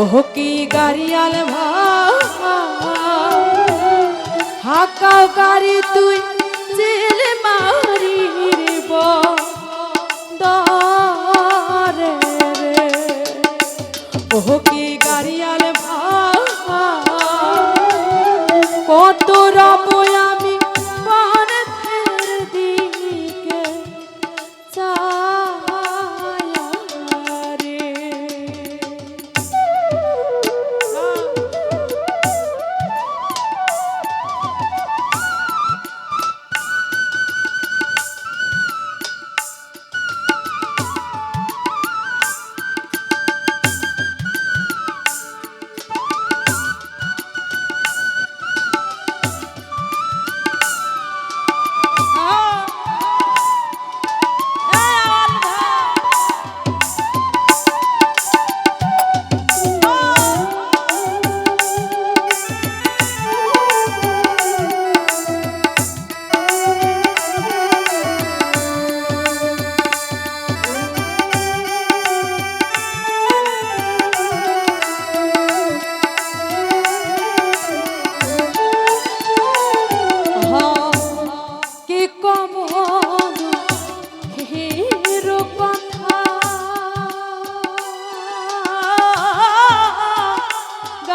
ওহ কি গাড়িয়াল হাকাও গাড়ি তুই জেল মারি রে রে ওহ কি গাড়িয়াল কত রব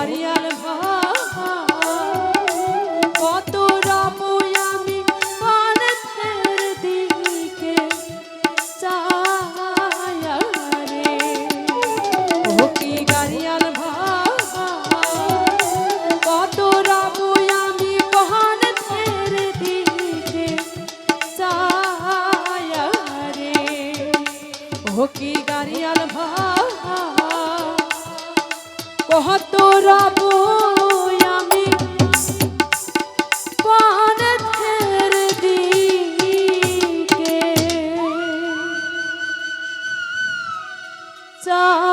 গাড়িয়াল কত রব আমি পানের দিকে চায়া রে ও কি গাড়িয়াল কত রব আমি পানের দিকে চায়া রে ও কি গাড়িয়াল ভা কহত রব আমি পথের দিকে। চা